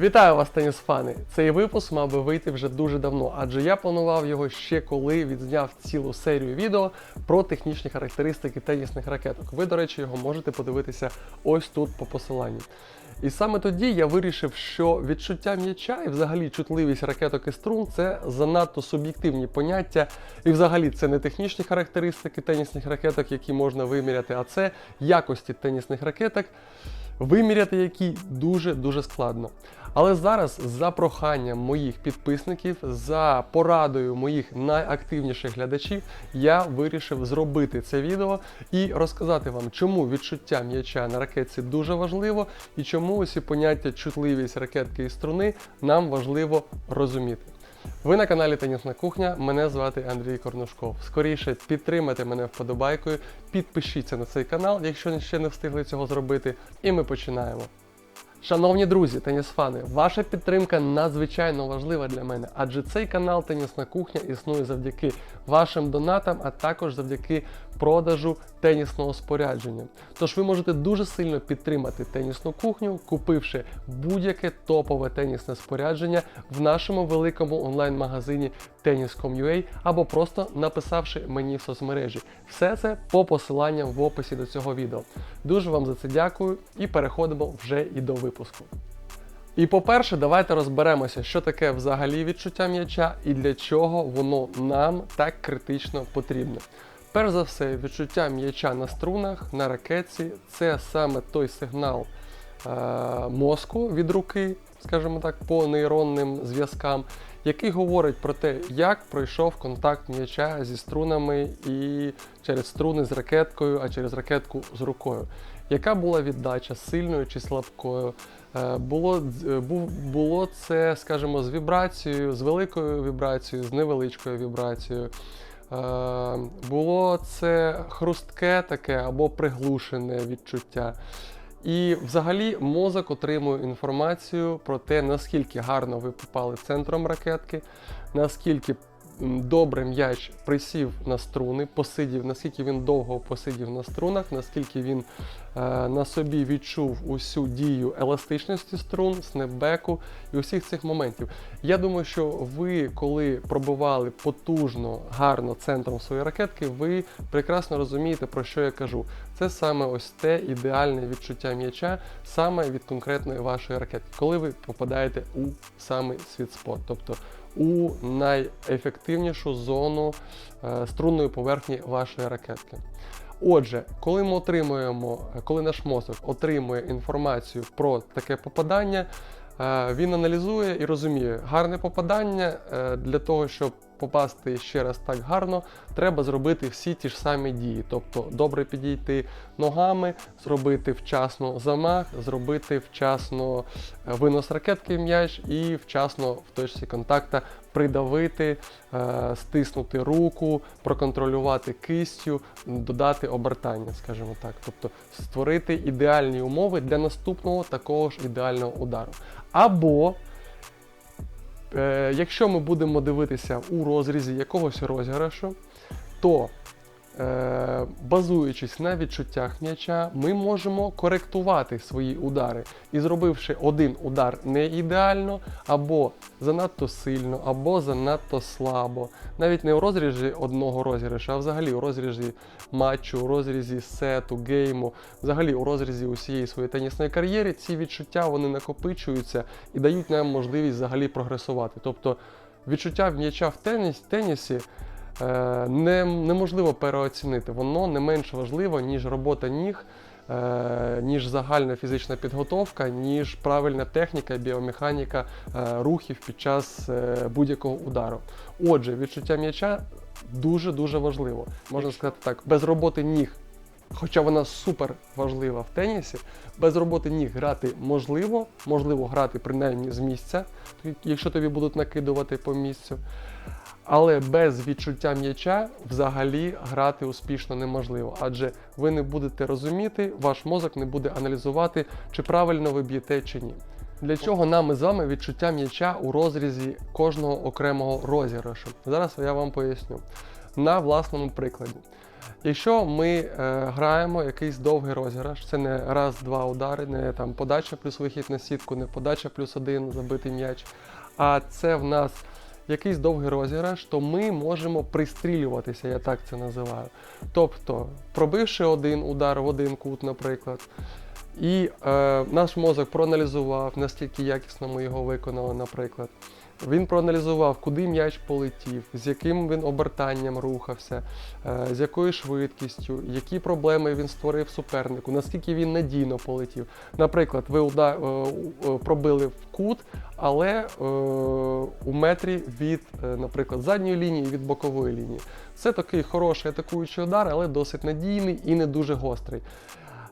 Вітаю вас, тенісфани! Цей випуск мав би вийти вже дуже давно, адже я планував його ще коли відзняв цілу серію відео про технічні характеристики тенісних ракеток. Ви, до речі, його можете подивитися ось тут по посиланню. І саме тоді я вирішив, що відчуття м'яча і взагалі чутливість ракеток і струн це занадто суб'єктивні поняття, і взагалі це не технічні характеристики тенісних ракеток, які можна виміряти, а це якості тенісних ракеток, виміряти які дуже-дуже складно. Але зараз, за проханням моїх підписників, за порадою моїх найактивніших глядачів, я вирішив зробити це відео і розказати вам, чому відчуття м'яча на ракетці дуже важливо і чому усі поняття чутливість ракетки і струни нам важливо розуміти. Ви на каналі Тенісна Кухня. Мене звати Андрій Корнушков. Скоріше підтримайте мене вподобайкою, підпишіться на цей канал, якщо ще не встигли цього зробити. І ми починаємо. Шановні друзі, тенісфани, ваша підтримка надзвичайно важлива для мене, адже цей канал Тенісна кухня існує завдяки вашим донатам, а також завдяки продажу тенісного спорядження. Тож ви можете дуже сильно підтримати тенісну кухню, купивши будь-яке топове тенісне спорядження в нашому великому онлайн-магазині Tennis.com.ua або просто написавши мені в соцмережі. Все це по посиланням в описі до цього відео. Дуже вам за це дякую і переходимо вже і до випуску. І по-перше, давайте розберемося, що таке взагалі відчуття м'яча і для чого воно нам так критично потрібне. Перш за все, відчуття м'яча на струнах, на ракетці це саме той сигнал е- мозку від руки, скажімо так, по нейронним зв'язкам, який говорить про те, як пройшов контакт м'яча зі струнами і через струни з ракеткою, а через ракетку з рукою. Яка була віддача сильною чи слабкою? Е, Було, було це, скажімо, з вібрацією, з великою вібрацією, з невеличкою вібрацією. Е, Було це хрустке таке або приглушене відчуття. І взагалі мозок отримує інформацію про те, наскільки гарно ви попали центром ракетки, наскільки добре м'яч присів на струни, посидів, наскільки він довго посидів на струнах, наскільки він е, на собі відчув усю дію еластичності струн, снепбеку і усіх цих моментів. Я думаю, що ви, коли пробивали потужно, гарно центром своєї ракетки, ви прекрасно розумієте, про що я кажу. Це саме ось те ідеальне відчуття м'яча саме від конкретної вашої ракетки, коли ви попадаєте у самий світ-спот, тобто у найефективнішу зону е, струнної поверхні вашої ракетки. Отже, коли ми отримуємо, коли наш мозок отримує інформацію про таке попадання, е, він аналізує і розуміє, гарне попадання е, для того, щоб попасти ще раз так гарно, треба зробити всі ті ж самі дії. Тобто добре підійти ногами, зробити вчасно замах, зробити вчасно е, винос ракетки в м'яч і вчасно в точці контакта придавити, е, стиснути руку, проконтролювати кистю, додати обертання, скажімо так. Тобто створити ідеальні умови для наступного такого ж ідеального удару. Або якщо ми будемо дивитися у розрізі якогось розіграшу, то е, базуючись на відчуттях м'яча, ми можемо коректувати свої удари. І зробивши один удар не ідеально, або занадто сильно, або занадто слабо. Навіть не у розрізі одного розіграшу, а взагалі у розрізі матчу, у розрізі сету, гейму, взагалі у розрізі усієї своєї тенісної кар'єри, ці відчуття вони накопичуються і дають нам можливість взагалі прогресувати. Тобто відчуття м'яча в теніс, тенісі е, не, неможливо переоцінити. Воно не менш важливо, ніж робота ніг, е, ніж загальна фізична підготовка, ніж правильна техніка, і біомеханіка е, рухів під час е, будь-якого удару. Отже, відчуття м'яча дуже-дуже важливо. Можна сказати так, без роботи ніг. Хоча вона супер важлива в тенісі, без роботи ніг грати можливо, можливо грати принаймні з місця, якщо тобі будуть накидувати по місцю. Але без відчуття м'яча взагалі грати успішно неможливо, адже ви не будете розуміти, ваш мозок не буде аналізувати, чи правильно ви б'єте чи ні. Для чого нам із вами відчуття м'яча у розрізі кожного окремого розіграшу? Зараз я вам поясню на власному прикладі. Якщо ми е, граємо якийсь довгий розіграш, це не раз-два удари, не там подача плюс вихід на сітку, не подача плюс один забитий м'яч, а це в нас якийсь довгий розіграш, то ми можемо пристрілюватися, я так це називаю. Тобто, пробивши один удар в один кут, наприклад, і е, наш мозок проаналізував, наскільки якісно ми його виконали, наприклад. Він проаналізував, куди м'яч полетів, з яким він обертанням рухався, е, з якою швидкістю, які проблеми він створив супернику, наскільки він надійно полетів. Наприклад, ви уда- е, е, пробили в кут, але у метрі від, наприклад, задньої лінії від бокової лінії. Це такий хороший атакуючий удар, але досить надійний і не дуже гострий.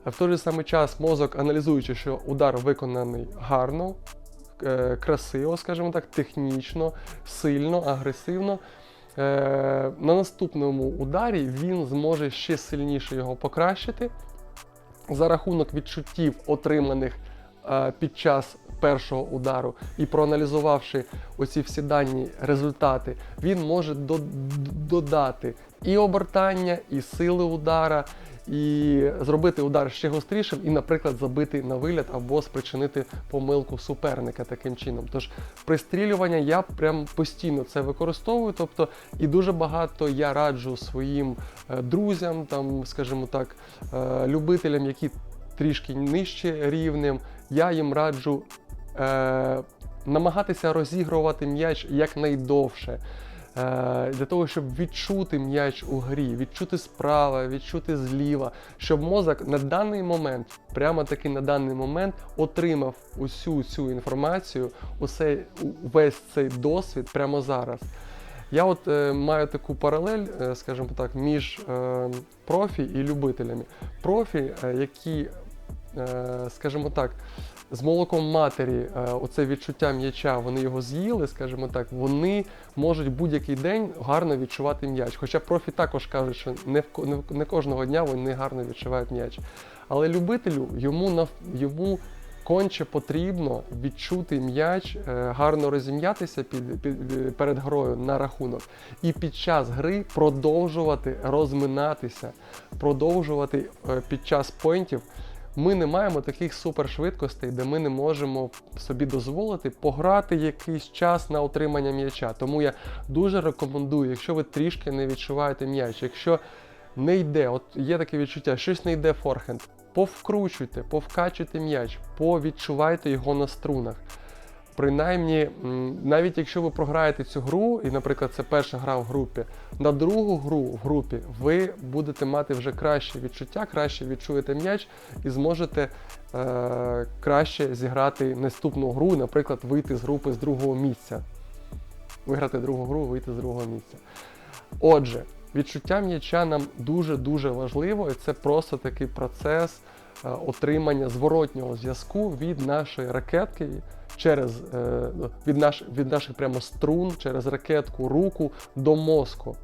В той же самий час мозок, аналізуючи, що удар виконаний гарно, красиво, скажімо так, технічно, сильно, агресивно. е, На наступному ударі він зможе ще сильніше його покращити за рахунок відчуттів, отриманих е, під час першого удару, і проаналізувавши оці всі дані результати, він може додати і обертання, і сили удара, і зробити удар ще гострішим, і, наприклад, забити на виліт або спричинити помилку суперника таким чином. Тож пристрілювання я прям постійно це використовую. Тобто, і дуже багато я раджу своїм е, друзям, там, скажімо так, е, любителям, які трішки нижче рівнем, я їм раджу е, намагатися розігрувати м'яч якнайдовше. Е, Для того, щоб відчути м'яч у грі, відчути справа, відчути зліва, щоб мозок на даний момент, прямо таки на даний момент, отримав усю цю інформацію, усе, весь цей досвід прямо зараз. Я от е, маю таку паралель, е, скажімо так, між е, профі і любителями. Профі, е, які, е, скажімо так, з молоком матері е, оце відчуття м'яча, вони його з'їли, скажімо так, вони можуть будь-який день гарно відчувати м'яч. Хоча профі також кажуть, що не, не, кожного дня вони гарно відчувають м'яч. Але любителю йому нав, йому конче потрібно відчути м'яч, е, гарно розім'ятися під, під, перед грою на рахунок, і під час гри продовжувати розминатися, продовжувати е, під час поінтів. Ми не маємо таких супершвидкостей, де ми не можемо собі дозволити пограти якийсь час на отримання м'яча. Тому я дуже рекомендую, якщо ви трішки не відчуваєте м'яч, якщо не йде, от є таке відчуття, щось не йде форхенд, повкручуйте, повкачуйте м'яч, повідчувайте його на струнах. Принаймні, навіть якщо ви програєте цю гру, і, наприклад, це перша гра в групі, на другу гру в групі ви будете мати вже краще відчуття, краще відчуєте м'яч і зможете е, краще зіграти наступну гру, наприклад, вийти з групи з другого місця. Виграти другу гру, вийти з другого місця. Отже, відчуття м'яча нам дуже-дуже важливо, і це просто такий процес отримання зворотнього зв'язку від нашої ракетки через е, від, наш, від наших прямо струн, через ракетку, руку до мозку.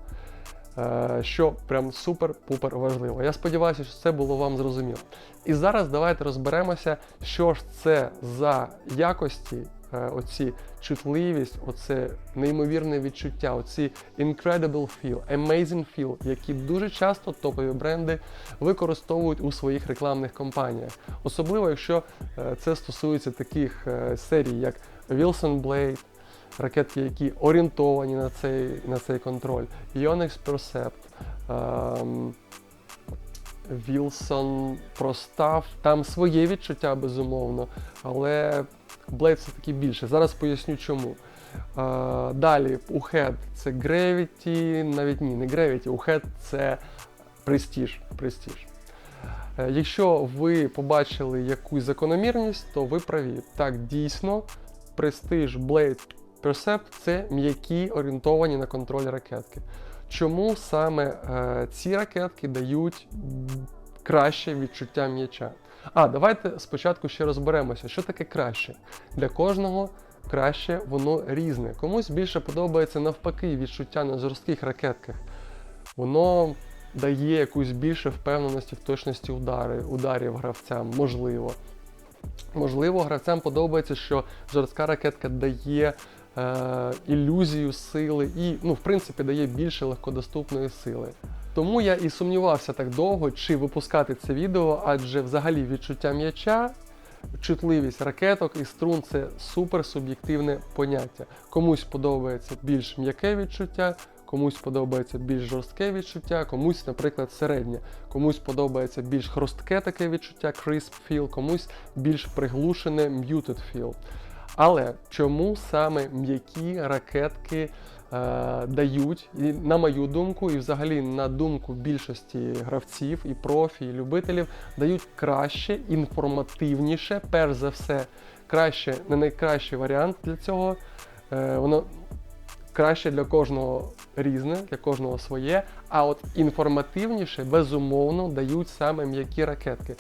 Е, Що прям супер-пупер важливо. Я сподіваюся, що це було вам зрозуміло. І зараз давайте розберемося, що ж це за якості, е, оці чутливість, оце неймовірне відчуття, оці incredible feel, amazing feel, які дуже часто топові бренди використовують у своїх рекламних кампаніях. Особливо, якщо е, це стосується таких е, серій, як Wilson Blade, ракетки, які орієнтовані на цей, на цей контроль, Ionix Percept, ем, Wilson Простав, там своє відчуття, безумовно, але Blade все-таки більше. Зараз поясню чому. Е, далі у Head це Gravity, навіть ні, не Gravity, у Head це Prestige. Prestige. Е, Якщо ви побачили якусь закономірність, то ви праві. Так, дійсно, Prestige Blade Percept це м'які орієнтовані на контроль ракетки. Чому саме е, ці ракетки дають краще відчуття м'яча? А, давайте спочатку ще розберемося, що таке краще. Для кожного краще воно різне. Комусь більше подобається навпаки відчуття на жорстких ракетках. Воно дає якусь більше впевненості в точності удари, ударів гравцям, можливо. Можливо, гравцям подобається, що жорстка ракетка дає е, ілюзію сили і, ну, в принципі, дає більше легкодоступної сили. Тому я і сумнівався так довго, чи випускати це відео, адже взагалі відчуття м'яча, чутливість ракеток і струн це супер суб'єктивне поняття. Комусь подобається більш м'яке відчуття, комусь подобається більш жорстке відчуття, комусь, наприклад, середнє, комусь подобається більш хрустке таке відчуття, crisp feel, комусь більш приглушене muted feel. Але чому саме м'які ракетки е, дають, і на мою думку, і взагалі на думку більшості гравців, і профі, і любителів, дають краще, інформативніше, перш за все, краще, не найкращий варіант для цього. Е, воно краще для кожного різне, для кожного своє. А от інформативніше, безумовно, дають саме м'які ракетки.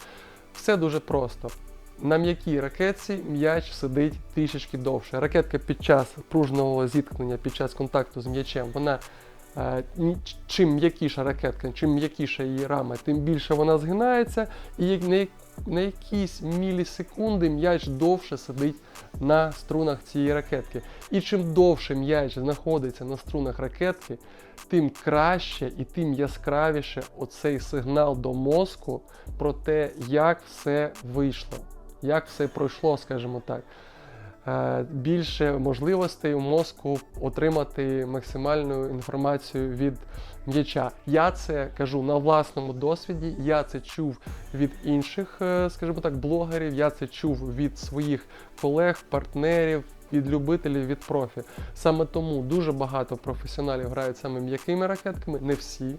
Все дуже просто. На м'якій ракетці м'яч сидить трішечки довше. Ракетка під час пружного зіткнення, під час контакту з м'ячем, вона е, чим м'якіша ракетка, чим м'якіша її рама, тим більше вона згинається, і на, на якісь мілісекунди м'яч довше сидить на струнах цієї ракетки. І чим довше м'яч знаходиться на струнах ракетки, тим краще і тим яскравіше оцей сигнал до мозку про те, як все вийшло, як все пройшло, скажімо так. Е, Більше можливостей у мозку отримати максимальну інформацію від м'яча. Я це кажу на власному досвіді. Я це чув від інших, е, скажімо так, блогерів. Я це чув від своїх колег, партнерів, від любителів, від профі. Саме тому дуже багато професіоналів грають саме м'якими ракетками, не всі.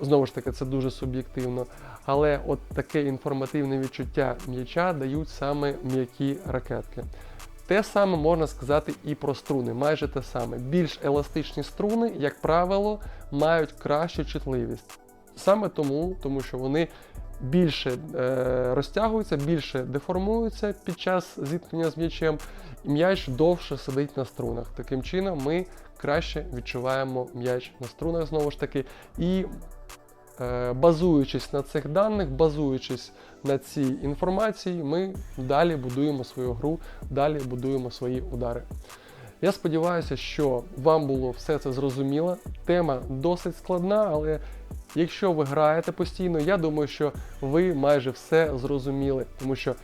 Знову ж таки, це дуже суб'єктивно. Але от таке інформативне відчуття м'яча дають саме м'які ракетки. Те саме можна сказати і про струни, майже те саме. Більш еластичні струни, як правило, мають кращу чутливість. Саме тому, тому що вони більше е, розтягуються, більше деформуються під час зіткнення з м'ячем, і м'яч довше сидить на струнах. Таким чином, ми краще відчуваємо м'яч на струнах знову ж таки. І базуючись на цих даних, базуючись на цій інформації, ми далі будуємо свою гру, далі будуємо свої удари. Я сподіваюся, що вам було все це зрозуміло. Тема досить складна, але якщо ви граєте постійно, я думаю, що ви майже все зрозуміли, тому що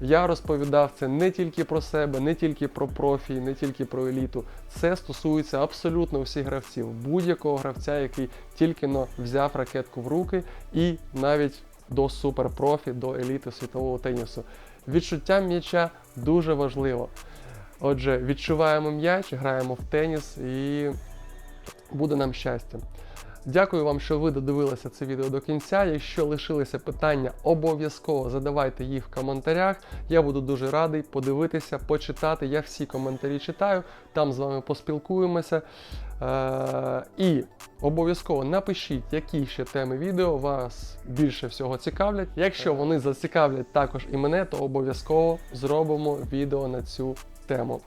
я розповідав це не тільки про себе, не тільки про профі, не тільки про еліту. Це стосується абсолютно всіх гравців, будь-якого гравця, який тільки но взяв ракетку в руки, і навіть до суперпрофі, до еліти світового тенісу. Відчуття м'яча дуже важливо. Отже, відчуваємо м'яч, граємо в теніс і буде нам щастя. Дякую вам, що ви додивилися це відео до кінця. Якщо лишилися питання, обов'язково задавайте їх в коментарях. Я буду дуже радий подивитися, почитати. Я всі коментарі читаю, там з вами поспілкуємося. Е- і обов'язково напишіть, які ще теми відео вас більше всього цікавлять. Якщо вони зацікавлять також і мене, то обов'язково зробимо відео на цю тему.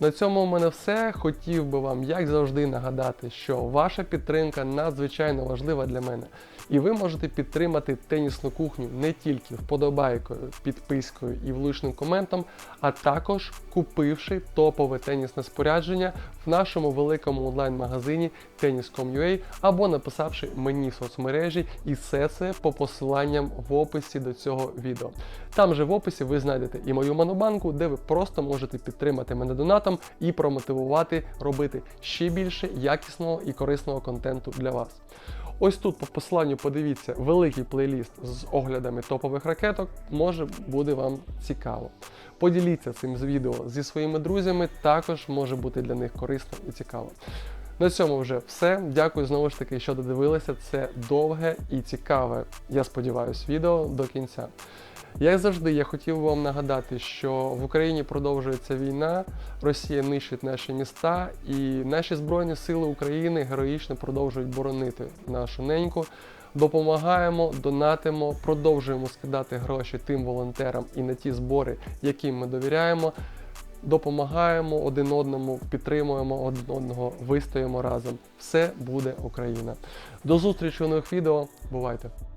На цьому у мене все. Хотів би вам, як завжди, нагадати, що ваша підтримка надзвичайно важлива для мене. І ви можете підтримати тенісну кухню не тільки вподобайкою, підпискою і влучним коментом, а також купивши топове тенісне спорядження нашому великому онлайн-магазині Tennis.com.ua або написавши мені соцмережі, і все це по посиланням в описі до цього відео. Там же в описі ви знайдете і мою монобанку, де ви просто можете підтримати мене донатом і промотивувати робити ще більше якісного і корисного контенту для вас. Ось тут по посиланню подивіться великий плейліст з оглядами топових ракеток, може буде вам цікаво. Поділіться цим з відео зі своїми друзями, також може бути для них корисно і цікаво. На цьому вже все. Дякую знову ж таки, що додивилися. Це довге і цікаве, я сподіваюся, відео до кінця. Як завжди, я хотів вам нагадати, що в Україні продовжується війна, Росія нищить наші міста, і наші Збройні Сили України героїчно продовжують боронити нашу неньку. Допомагаємо, донатимо, продовжуємо скидати гроші тим волонтерам і на ті збори, яким ми довіряємо. Допомагаємо один одному, підтримуємо один одного, вистоїмо разом. Все буде Україна. До зустрічі у нових відео. Бувайте!